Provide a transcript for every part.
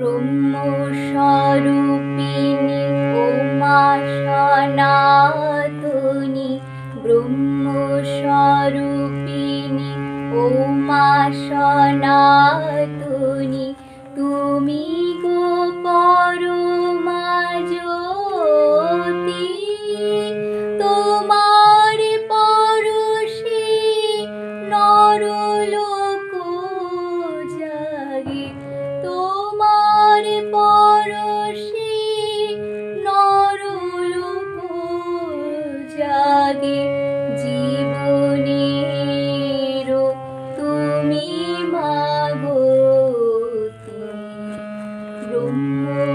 ব্রহ্মস্বরূপিণী উমা সনাতনী ব্রহ্মস্বরূপিণী উমা সনাতনী তুমি গো পরম Lung.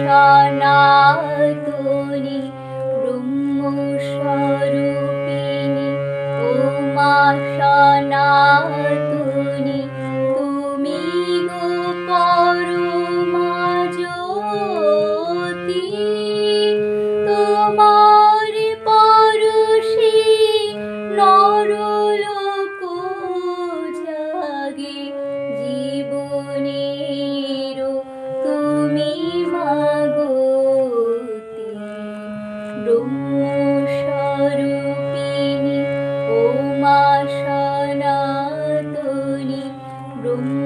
সনা তুরি room.